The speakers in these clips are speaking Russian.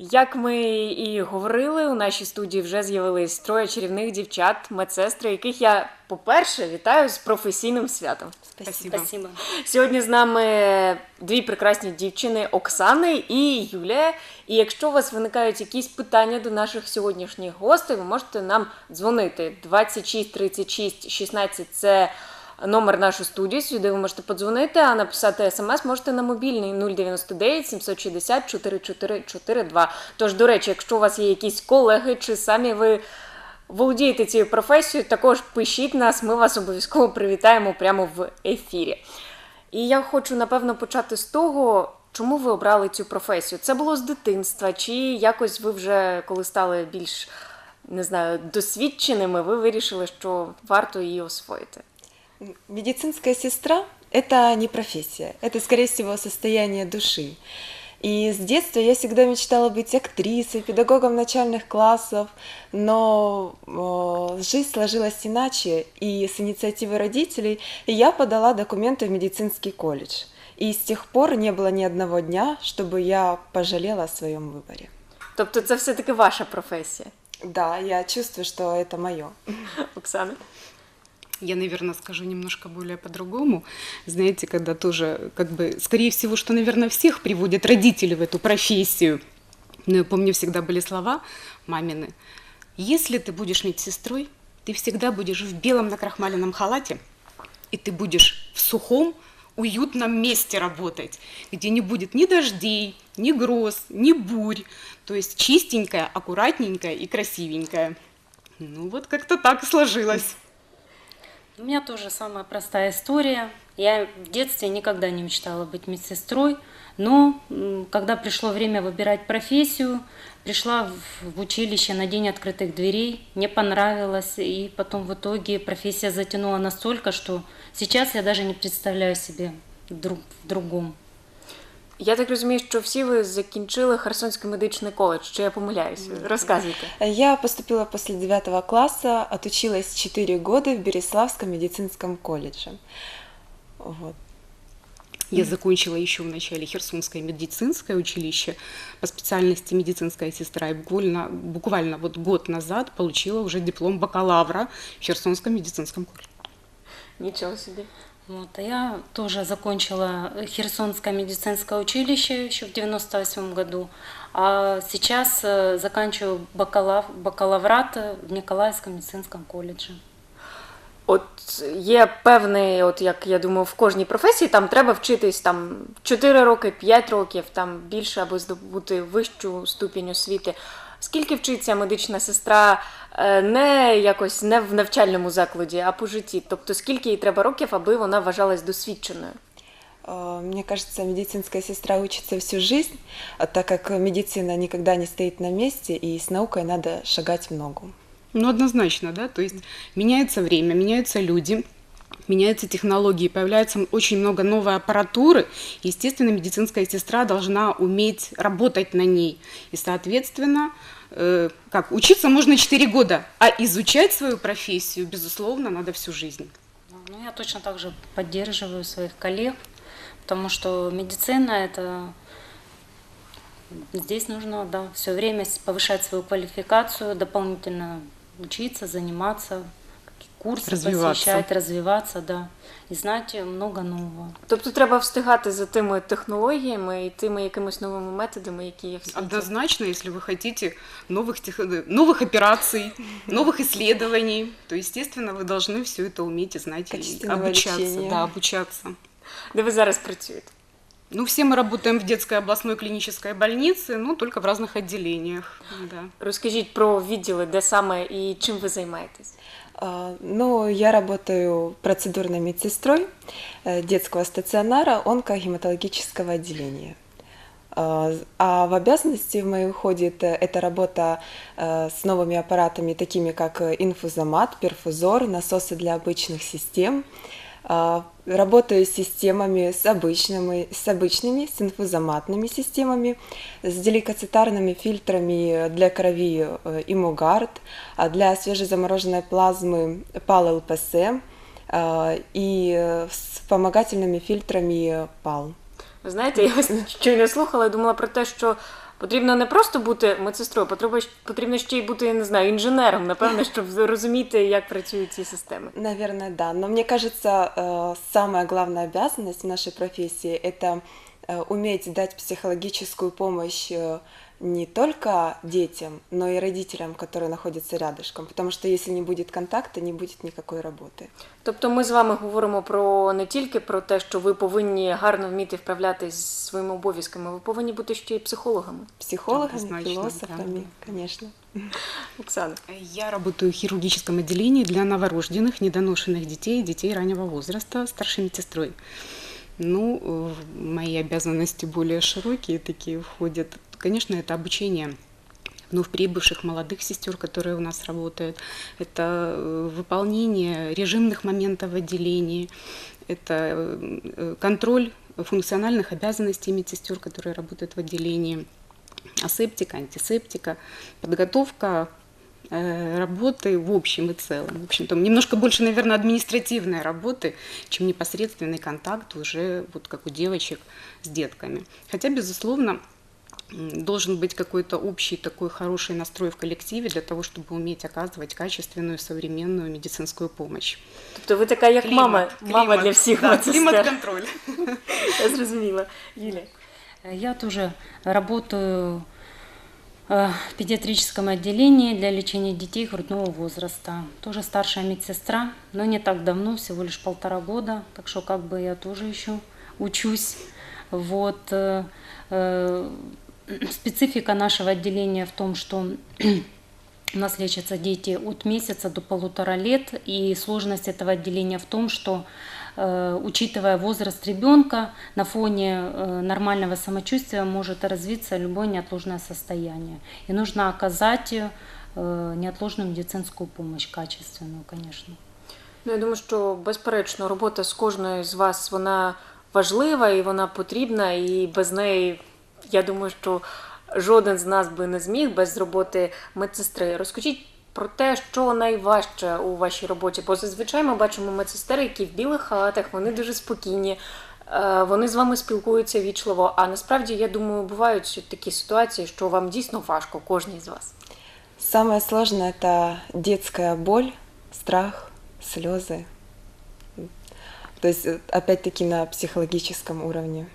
Як ми і говорили, у нашій студії вже з'явились троє чарівних дівчат, медсестри, яких я, по-перше, вітаю з професійним святом. Спасибо. Спасибо. Сьогодні з нами дві прекрасні дівчини Оксани і Юлія. І якщо у вас виникають якісь питання до наших сьогоднішніх гостей, ви можете нам дзвонити 26 36 16 – це номер нашої студії. Сюди ви можете подзвонити, а написати смс можете на мобільний 099 760 4442. Тож, до речі, якщо у вас є якісь колеги чи самі ви володієте цією професією, також пишіть нас, ми вас обов'язково привітаємо прямо в ефірі. І я хочу напевно почати з того, чому ви обрали цю професію. Це було з дитинства, чи якось ви вже коли стали більш не знаю, досвідченими, ви вирішили, що варто її освоїти. Медицинская сестра – это не профессия, это, скорее всего, состояние души. И с детства я всегда мечтала быть актрисой, педагогом начальных классов, но жизнь сложилась иначе, и с инициативы родителей я подала документы в медицинский колледж. И с тех пор не было ни одного дня, чтобы я пожалела о своем выборе. Тобто це все-таки ваша професія, Да, я чувствую, что это мое. Оксана. Я, наверное, скажу немножко более по-другому. Знаете, когда тоже, как бы, скорее всего, что, наверное, всех приводят родители в эту профессию. Но я помню, всегда были слова мамины. Если ты будешь медсестрой, ты всегда будешь в белом накрахмаленном халате, и ты будешь в сухом, уютном месте работать, где не будет ни дождей, ни гроз, ни бурь. То есть чистенькая, аккуратненькая и красивенькая. Ну вот как-то так сложилось. У меня тоже самая простая история. Я в детстве никогда не мечтала быть медсестрой, но когда пришло время выбирать профессию, пришла в училище на день открытых дверей, мне понравилось, и потом в итоге профессия затянула настолько, что сейчас я даже не представляю себе друг, в другом. Я так розумію, що всі ви закінчили Херсонський медичний коледж. Чи я помиляюся? Розказуйте. Я поступила после девятого класса, отучилась 4 года в Береславском медицинском колледже. Вот. Я закончила еще в начале Херсонское медицинское училище по специальности медицинская сестра и буквально, буквально вот год назад получила уже диплом бакалавра в Херсонском медицинском колледже. Нічого собі. Вот, я тоже закончила Херсонское медицинское училище еще в 98 году, а сейчас э, заканчиваю бакалав, бакалаврат в Николаевском медицинском колледже. От є певний, от як я думаю, в кожній професії там треба вчитись там 4 роки, 5 років, там більше, аби здобути вищу ступінь освіти. Скільки вчиться медична сестра не якось не в навчальному закладі, а по житті? Тобто скільки їй треба років, аби вона вважалась досвідченою? Э, Мне кажется, медицинская сестра учится всю жизнь, а так как медицина никогда не стоит на месте, и с наукой надо шагать в ногу. Ну, однозначно, да, то есть меняется время, меняются люди, меняются технологии, появляется очень много новой аппаратуры. Естественно, медицинская сестра должна уметь работать на ней. И, соответственно, э, как, учиться можно 4 года, а изучать свою профессию, безусловно, надо всю жизнь. Ну, я точно так же поддерживаю своих коллег, потому что медицина это здесь нужно, да, все время повышать свою квалификацию, дополнительно учиться, заниматься, курсы Развиваться. посещать, развиваться, да, и знать много нового. Тобто треба встигати за тими технологіями і тими якимись новими методами, які є в світі. Однозначно, если вы хотите новых, тех... новых операций, новых исследований, то, естественно, вы должны все это уметь и знать, и Качественного обучаться. лечения. Да, обучаться. Де ви зараз працюєте? Ну, все мы работаем в детской областной клинической больнице, ну, только в разных отделениях. Да. Розкажіть про відділи, де саме і чим ви займаєтесь? А, Ну, я работаю процедурной медсестрой э, детского стационара онкогематологического отделения. А, А в обязанности в мои входит э, эта работа э, с новыми аппаратами, такими как э, инфузомат, перфузор, насосы для обычных систем. а, Работаю с системами, с обычными, с обычными, с инфузоматными системами, с деликацитарными фильтрами для крови э, Имугард, а для свежезамороженной плазмы ПАЛ ЛПС а, и э, с вспомогательными фильтрами ПАЛ. Ви знаєте, я вас щойно слухала і думала про те, що Потрібно не просто бути медсестрою, потрібно, потрібно ще й бути, я не знаю, інженером, напевно, щоб розуміти, як працюють ці системи. Наверное, да. Но мне кажется, э, самая главная обязанность в нашей профессии это э, уметь дать психологическую помощь э, не только детям, но и родителям, которые находятся рядышком. Потому что если не будет контакта, не будет никакой работы. Тобто ми з вами говоримо про не тільки про те, що ви повинні гарно вміти вправлятись зі своїми обов'язками, ви повинні бути ще й психологами. Психологами, Однозначно, философами, да. конечно. Оксана. Я работаю в хирургическом отделении для новорожденных, недоношенных детей и детей раннего возраста старшей медсестрой. Ну, э, мои обязанности более широкие такие входят. Конечно, это обучение вновь прибывших молодых сестер, которые у нас работают. Это э, выполнение режимных моментов в отделении. Это э, контроль функциональных обязанностей медсестер, которые работают в отделении. Асептика, антисептика, подготовка э, работы в общем и целом. В общем-то, немножко больше, наверное, административной работы, чем непосредственный контакт уже вот как у девочек с детками. Хотя, безусловно, должен быть какой-то общий такой хороший настрой в коллективе для того, чтобы уметь оказывать качественную современную медицинскую помощь. Тобто ви така як мама, Климат, мама климат, для всіх да, медсестер. климат-контроль. Я зрозуміла. Юля. Я тоже работаю э, в педиатрическом отделении для лечения детей грудного возраста. Тоже старшая медсестра, но не так давно, всего лишь полтора года, так что как бы я тоже еще учусь. Вот э, э, Специфика нашего отделения в том, что у нас лечатся дети от месяца до полутора лет, и сложность этого отделения в том, что э, учитывая возраст ребенка, на фоне э, нормального самочувствия может развиться любое неотложное состояние. И нужно оказать э, неотложную медицинскую помощь, качественную, конечно. Ну, я думаю, що безперечно робота з кожною з вас вона важлива і вона потрібна, і без неї, я думаю, що жоден з нас би не зміг без роботи медсестри. Розкажіть про те, що найважче у вашій роботі, бо зазвичай ми бачимо медсестер, які в білих халатах, вони дуже спокійні. е, Вони з вами спілкуються вічливо. А насправді, я думаю, бувають такі ситуації, що вам дійсно важко, кожній з вас. Самое сложное – это детская боль, страх, слезы. То есть, э, опять-таки, на психологическом уровне.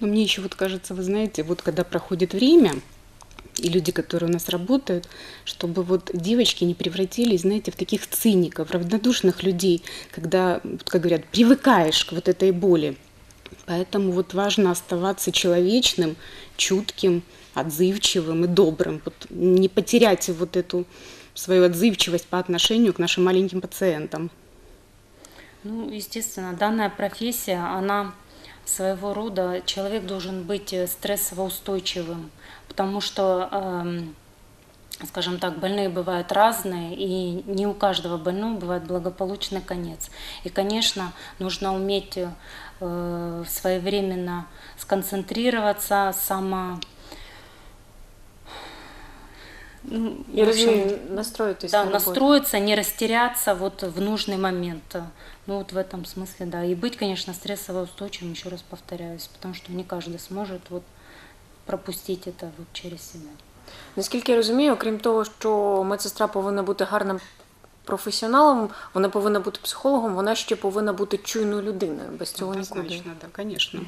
Но мне еще вот кажется, вы знаете, вот когда проходит время, и люди, которые у нас работают, чтобы вот девочки не превратились, знаете, в таких циников, равнодушных людей, когда, как говорят, привыкаешь к вот этой боли. Поэтому вот важно оставаться человечным, чутким, отзывчивым и добрым. Вот не потерять вот эту свою отзывчивость по отношению к нашим маленьким пациентам. Ну, естественно, данная профессия, она своего рода, человек должен быть э, стрессово-устойчивым, потому что, эм, скажем так, больные бывают разные, и не у каждого больного бывает благополучный конец. И, конечно, нужно уметь э, своевременно сконцентрироваться, само... ну, Я общем, настроїтись да, настроиться, не растеряться вот в нужный момент. Ну вот в этом смысле, да. И быть, конечно, стрессово устойчивым, еще раз повторяюсь, потому что не каждый сможет вот пропустить это вот через себя. Наскільки я розумію, окрім того, що медсестра повинна бути гарним професіоналом, вона повинна бути психологом, вона ще повинна бути чуйною людиною. Без цього нікуди. Однозначно, да, конечно.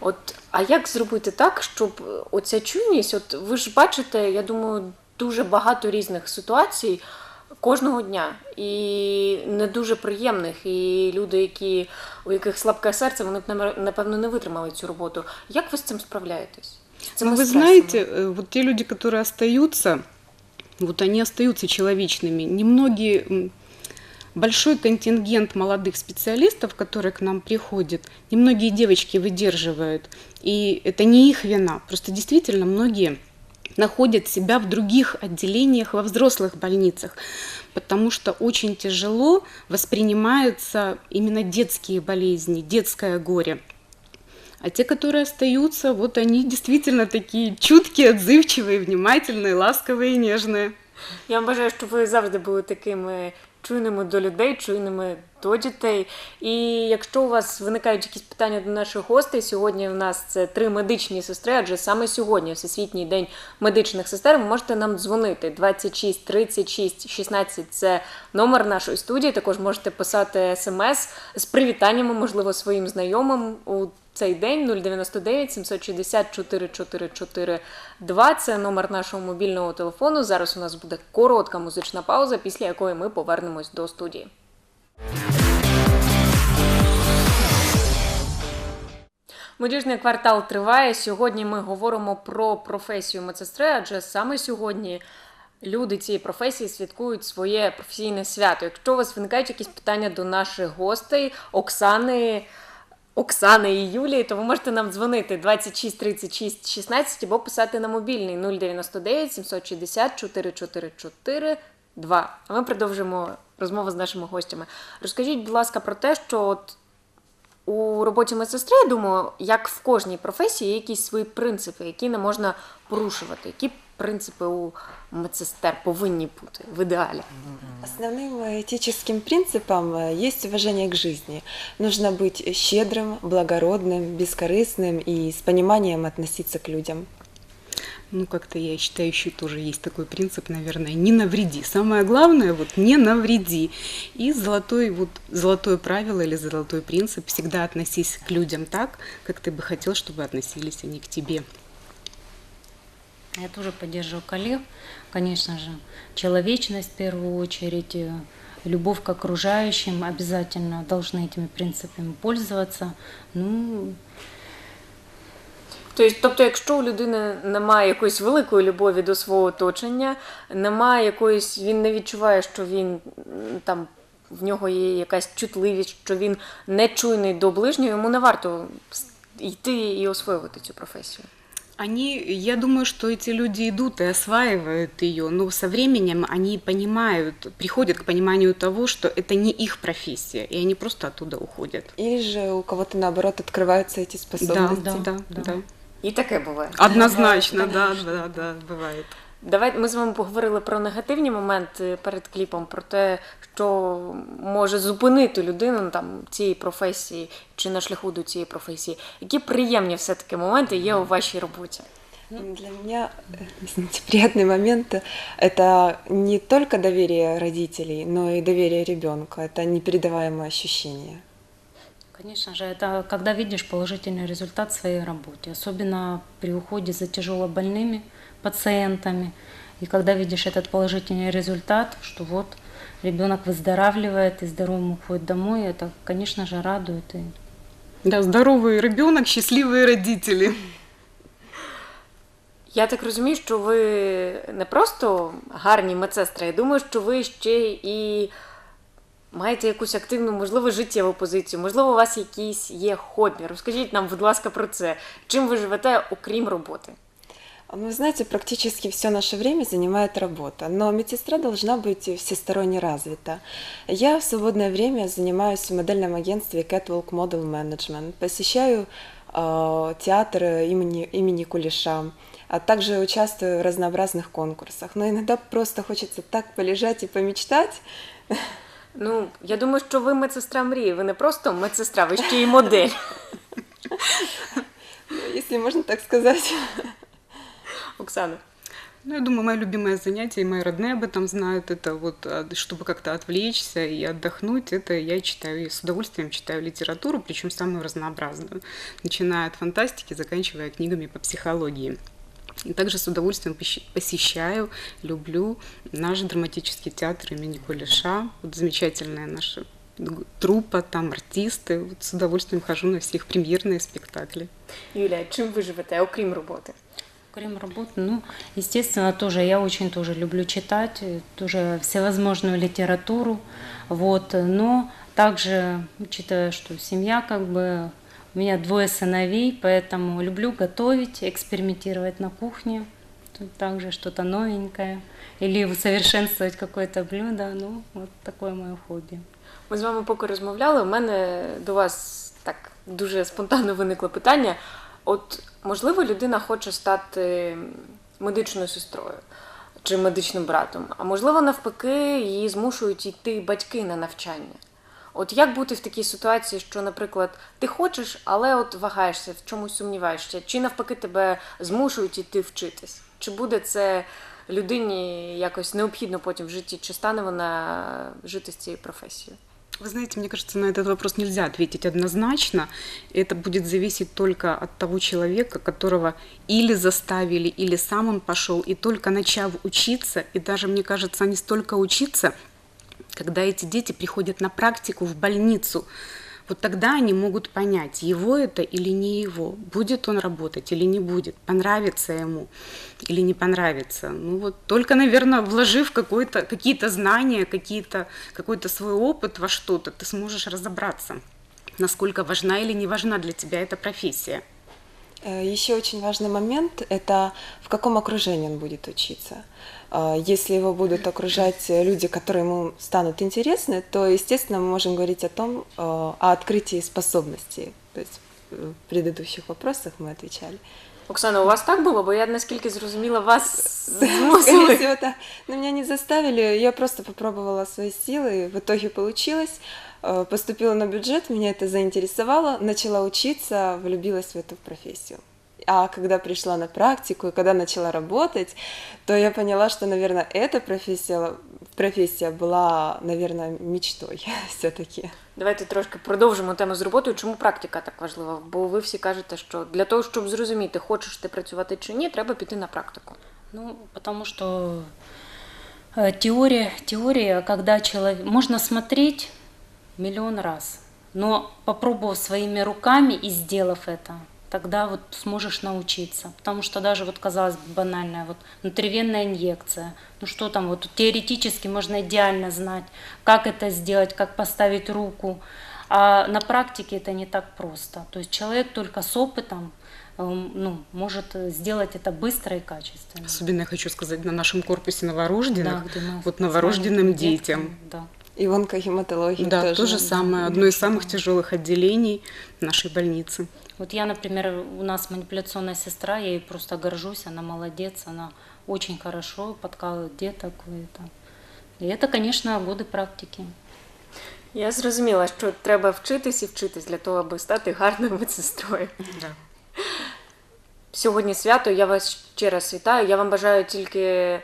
От, а як зробити так, щоб е, оця чуйність, от ви ж бачите, я думаю, дуже багато різних ситуацій кожного дня, і не дуже приємних. І люди, які, у яких слабке серце, вони б намер- напевно не витримали цю роботу. Як ви з цим справляєтесь? З цими Ну, вы стресами? знаете, э, вот те люди, которые остаются, вот они остаются человечными. Немногие, м, большой контингент молодых специалистов, которые к нам приходят, немногие девочки выдерживают. И это не их вина. Просто действительно многие находят себя в других отделениях во взрослых больницах, потому что очень тяжело воспринимаются именно детские болезни, детское горе. А те, которые остаются, вот они действительно такие чуткие, отзывчивые, внимательные, ласковые и нежные. Я бажаю, щоб ви завжди були такими чуйними до людей, чуйними до дітей. І якщо у вас виникають якісь питання до наших гостей, сьогодні у нас це три медичні сестри, адже саме сьогодні, Всесвітній день медичних сестер, ви можете нам дзвонити 26 36 16 – це номер нашої студії. Також можете писати смс з привітаннями, можливо, своїм знайомим у цей день 099 760 4442. Це номер нашого мобільного телефону. Зараз у нас буде коротка музична пауза, після якої ми повернемось до студії. Молодіжний квартал триває. Сьогодні ми говоримо про професію медсестри, адже саме сьогодні люди цієї професії святкують своє професійне свято. Якщо у вас виникають якісь питання до наших гостей, Оксани. Оксани і Юлії, то ви можете нам дзвонити 26 36 16 або писати на мобільний 099 760 4444 2. А ми продовжимо розмову з нашими гостями. Розкажіть, будь ласка, про те, що от у роботі медсестри, я думаю, як в кожній професії, є якісь свої принципи, які не можна порушувати. Які принципи у медсестер повинні бути в ідеалі? Основным этическим принципом э, есть уважение к жизни. Нужно быть щедрым, благородным, бескорыстным и с пониманием относиться к людям. Ну, как-то я считаю, еще тоже есть такой принцип, наверное, не навреди. Самое главное, вот не навреди. И золотой, вот, золотое правило или золотой принцип, всегда относись к людям так, как ты бы хотел, чтобы относились они к тебе. Я тоже поддерживаю коллег. Конечно же, человечность в первую очередь, э, любовь к окружающим обязательно должны этими принципами пользоваться. Ну, Тобто, тобто, якщо у людини немає якоїсь великої любові до свого оточення, немає якоїсь, він не відчуває, що він м, там в нього є якась чутливість, що він не чуйний до ближнього, йому не варто с- йти і освоювати цю професію. Они, я думаю, что эти люди идут и осваивают ее, но со временем они понимают, приходят к пониманию того, что это не их профессия, и они просто оттуда уходят. Или же у кого-то наоборот открываются эти Да, способности. да, да, да, да. І таке буває. Однозначно, да, да, да, бывает. Давайте ми з вами поговорили про негативні моменти перед кліпом, про те, що може зупинити людину ну, там цієї професії чи на шляху до цієї професії. Які приємні все-таки моменти є у вашій роботі? Для меня, э, извините, приятный момент – это не только доверие родителей, но и доверие ребенка. Это непередаваемое ощущение. конечно же, это когда видишь положительный результат в своей работе, особенно при уходе за тяжело больными пациентами. И когда видишь этот положительный результат, что вот ребенок выздоравливает и здоровым уходит домой, это, конечно же, радует. И Да, здоровый ребенок, счастливые родители. Я так розумію, що ви не просто гарні медсестри, я думаю, що ви ще і маєте якусь активну, можливо, життєву позицію, можливо, у вас якісь є хобі. Розкажіть нам, будь ласка, про це. Чим ви живете, окрім роботи? Ну, вы знаете, практически все наше время занимает работа, но медсестра должна быть всесторонне развита. Я в свободное время занимаюсь в модельном агентстве Catwalk Model Management, посещаю э, театр имени, имени Кулеша, а также участвую в разнообразных конкурсах. Но иногда просто хочется так полежать и помечтать. Ну, я думаю, що ви медсестра мрії. Ви не просто медсестра, ви ще й модель. Если можно так сказать. Оксана. Ну, я думаю, мое любимое занятие, и мои родные об этом знают, это вот, а, чтобы как-то отвлечься и отдохнуть, это я читаю, и с удовольствием читаю литературу, причем самую разнообразную, начиная от фантастики, заканчивая книгами по психологии. И также с удовольствием посещаю, люблю наш драматический театр имени Кулеша. Вот замечательная наша труппа, там артисты. Вот с удовольствием хожу на все их премьерные спектакли. Юлія, чим ви живете, окрім роботи? Крем работы, ну, естественно, тоже я очень тоже люблю читать, тоже всевозможную литературу, вот, но также, учитывая, что семья как бы, у меня двое сыновей, поэтому люблю готовить, экспериментировать на кухне, тут также что-то новенькое, или усовершенствовать какое-то блюдо, ну, вот такое мое хобби. Ми з вами поки розмовляли. У мене до вас так дуже спонтанно виникло питання. От, можливо, людина хоче стати медичною сестрою. чи медичним братом, а можливо, навпаки, її змушують йти батьки на навчання. От як бути в такій ситуації, що, наприклад, ти хочеш, але от вагаєшся, в чомусь сумніваєшся, чи навпаки тебе змушують йти вчитись? Чи буде це людині якось необхідно потім в житті, чи стане вона жити з цією професією? Вы знаете, мне кажется, на этот вопрос нельзя ответить однозначно. Это будет зависеть только от того человека, которого или заставили, или сам он пошел, и только начав учиться, и даже, мне кажется, не столько учиться, когда эти дети приходят на практику в больницу, вот тогда они могут понять, его это или не его, будет он работать или не будет, понравится ему или не понравится. Ну вот только, наверное, вложив какие-то знания, какие-то, какой-то свой опыт во что-то, ты сможешь разобраться, насколько важна или не важна для тебя эта профессия. Э, Еще очень важный момент – это в каком окружении он будет учиться. А, Если его будут окружать люди, которые ему станут интересны, то, естественно, мы можем говорить о том, э, о открытии способностей. То есть э, в предыдущих вопросах мы отвечали. Оксана, у вас так було? Бо я наскільки зрозуміла, вас змусили. всего, да. Но меня не заставили, я просто попробовала свои силы, в итоге получилось. Э, Поступила на бюджет, меня это заинтересовало, начала учиться, влюбилась в эту профессию. А когда пришла на практику и когда начала работать, то я поняла, что, наверное, эта профессия, профессия была, наверное, мечтой все-таки. Давайте трошки продовжимо тему з роботою. Чому практика так важлива? Бо ви всі кажете, що для того, щоб зрозуміти, хочеш ти працювати чи ні, треба піти на практику. Ну, потому что э, теория, теория, когда человек... Можно смотреть миллион раз, но попробовав своими руками и сделав это, тогда вот сможешь научиться. Потому что даже вот казалось бы банальная вот внутривенная инъекция, ну что там, вот теоретически можно идеально знать, как это сделать, как поставить руку, а на практике это не так просто. То есть человек только с опытом эм, ну, может сделать это быстро и качественно. Особенно я хочу сказать на нашем корпусе новорожденных, Да, где мы вот новорожденным детям. деткам, Да. И онкогематология Да, тоже. то же самое, одно из самых тяжелых отделений нашей больницы. Вот я, например, у нас манипуляционная сестра, я ей просто горжусь, она молодец, она очень хорошо подкалывает деток. И это, и это конечно, годы практики. Я зрозуміла, що треба вчитись і вчитись для того, аби стати гарною медсестрою. Да. Сьогодні свято, я вас ще раз вітаю. Я вам бажаю тільки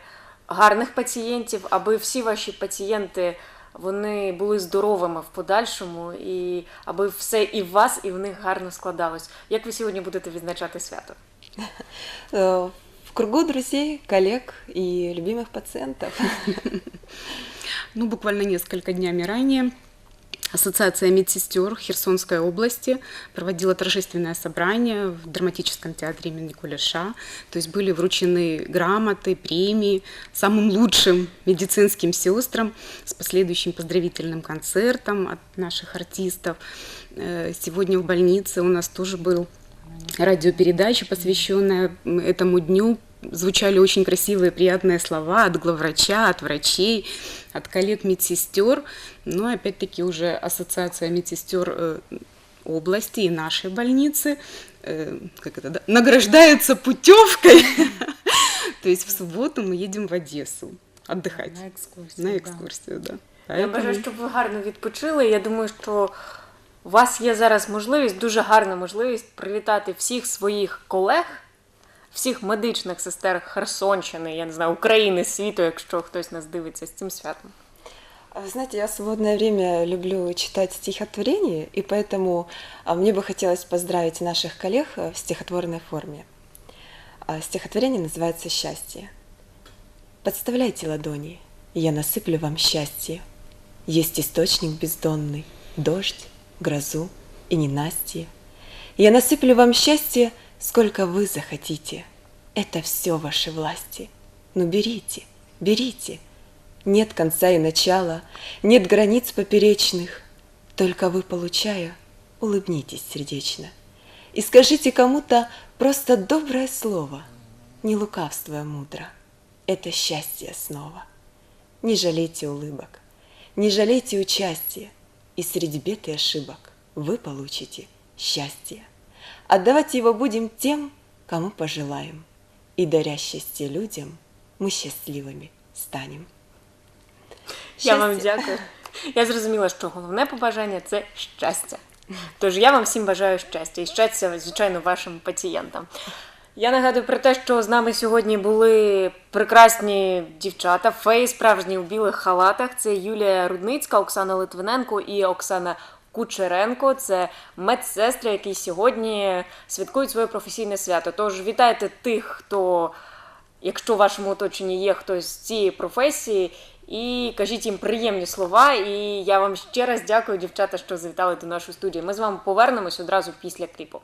гарних пацієнтів, аби всі ваші пацієнти Вони були здоровими в подальшому, і аби все і в вас, і в них гарно складалось. Як ви сьогодні будете відзначати свято? Э, В кругу друзей, коллег и любимых пациентов. Ну, буквально несколько днями ранее Ассоциация медсестер Херсонской области проводила торжественное собрание в драматическом театре имени Кулеша. То есть были вручены грамоты, премии самым лучшим медицинским сестрам с последующим поздравительным концертом от наших артистов. Э, Сегодня в больнице у нас тоже был радиопередача, посвященная этому дню Звучали очень красивые, приятные слова от главврача, от врачей, от коллег-медсестер. Но опять-таки уже Ассоциация медсестер э, области и нашей больницы э, как это, да, награждается путевкой. То есть в субботу мы едем в Одессу отдыхать На экскурсию. на да. экскурсию, да. Я бажаю, Поэтому- щоб ви гарно відпочили. Я думаю, що у вас є зараз можливість, дуже гарна можливість привітати всіх своїх колег, всіх медичних сестер Херсонщини, я не знаю, України, світу, якщо хтось нас дивиться з цим святом. А Вы знаете, я в свободное время люблю читать стихотворения, и поэтому а, мне бы хотелось поздравить наших коллег э, в стихотворной форме. А, Стихотворение называется «Счастье». Подставляйте ладони, и я насыплю вам счастье. Есть источник бездонный, дождь, грозу и ненастье. Я насыплю вам счастье, сколько вы захотите. Это все ваши власти. Но берите, берите. Нет конца и начала, нет границ поперечных. Только вы, получая, улыбнитесь сердечно. И скажите кому-то просто доброе слово, не лукавствуя мудро. Это счастье снова. Не жалейте улыбок, не жалейте участия, и среди бед и ошибок вы получите счастье. Отдавать его будем тем, кому пожелаем, и даря счастье людям мы счастливыми станем. Я вам дякую. Я зрозуміла, що головне побажання це щастя. Тож я вам всім бажаю щастя і щастя, звичайно, вашим пацієнтам. Я нагадую про те, що з нами сьогодні були прекрасні дівчата, феї справжні у білих халатах. Це Юлія Рудницька, Оксана Литвиненко і Оксана Кучеренко. Це медсестри, які сьогодні святкують своє професійне свято. Тож вітайте тих, хто якщо в вашому оточенні є хтось з цієї професії, і кажіть їм приємні слова. І я вам ще раз дякую, дівчата, що завітали до нашої студії. Ми з вами повернемось одразу після кліпу.